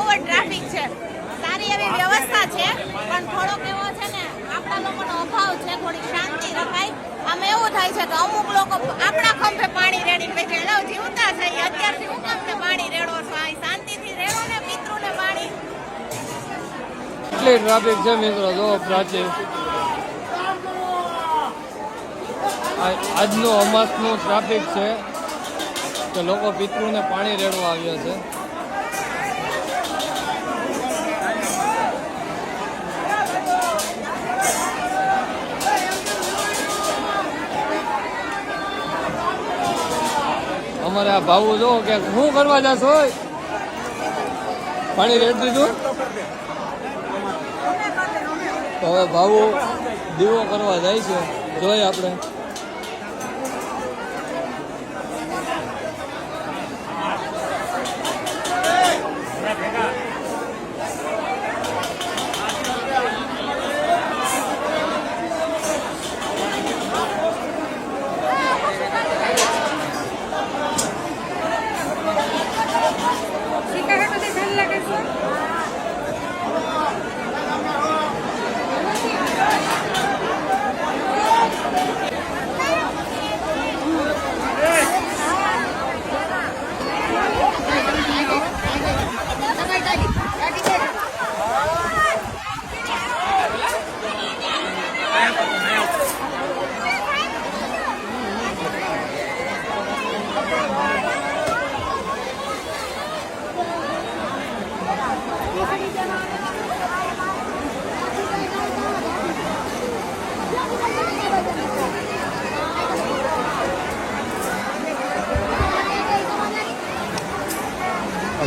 અમે ટ્રાફિક છે. શાંતિ રખાય. આમ એવું થાય છે કે અમુક લોકો આપણા ખંભે પાણી રેડીને બેઠે લાવ અત્યારથી પાણી રેડો શાંતિથી રેડો ને મિત્રો, જો પ્રાચી આ- આજનું અમાસનું ટ્રાફિક છે કે લોકો પિતૃને પાણી રેડવા આવ્યા છે. અમારે આ ભાવું જો કે શું કરવા જશો પાણી રેડ દીધું? હવે ભાવો દીવો કરવા જાય છે. જોઈએ આપણે આ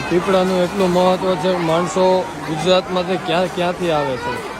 પીપળાનું એટલું મહત્વ છે માણસો ગુજરાતમાંથી ક્યાં ક્યાંથી આવે છે?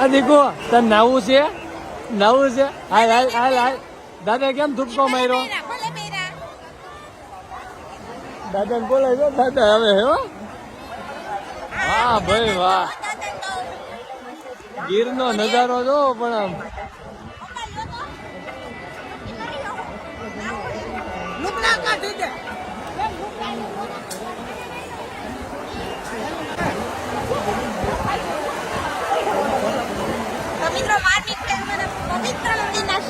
આ દીકો તને નાવું છે? નાવું છે? હાલ હાલ હાલ હાલ. દાદા કેમ ધૂપકો માર્યો? દાદા ને બોલાય છે? દાદા હવે હે હો? વાહ ભાઈ વાહ. ગીરનો નજારો જો પણ આમ. તો મિત્રો માર્મિક ફેમિલી પવિત્ર નદીના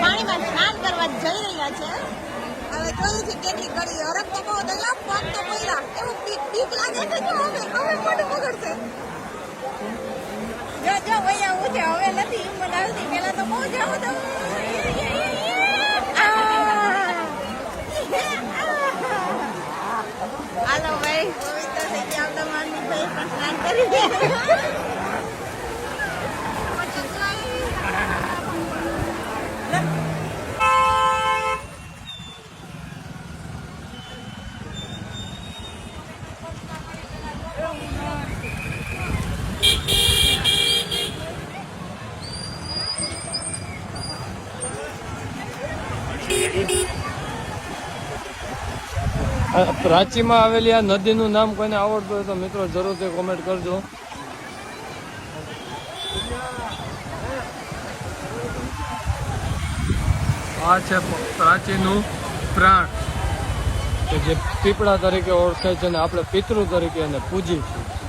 પાણીમાં સ્નાન કરવા જઈ રહ્યા છે હવે જોયું છે કેટલી કરી હરક તો બહુ દયા પગ તો પડ્યા. એવું બીક બીક લાગે છે જો હવે. હવે મોઢું બગડશે. જો જો વયા હું છે હવે નથી. હિંમત આવતી. પેલા તો બહુ જાવ તો. હાલો ભાઈ પવિત્ર થઈ ગયા આપણા માર્મિક ભાઈ પણ સ્નાન કરી ગયા પ્રાચીમાં આવેલી આ નદીનું નામ કોઈને આવડતું હોય તો મિત્રો જરૂરથી કોમેન્ટ કરજો. આ છે પ્રાચીનું પ્રાણ, કે જે પીપળા તરીકે ઓળખાય છે અને આપણે પિતૃ તરીકે એને પૂજી છીએ.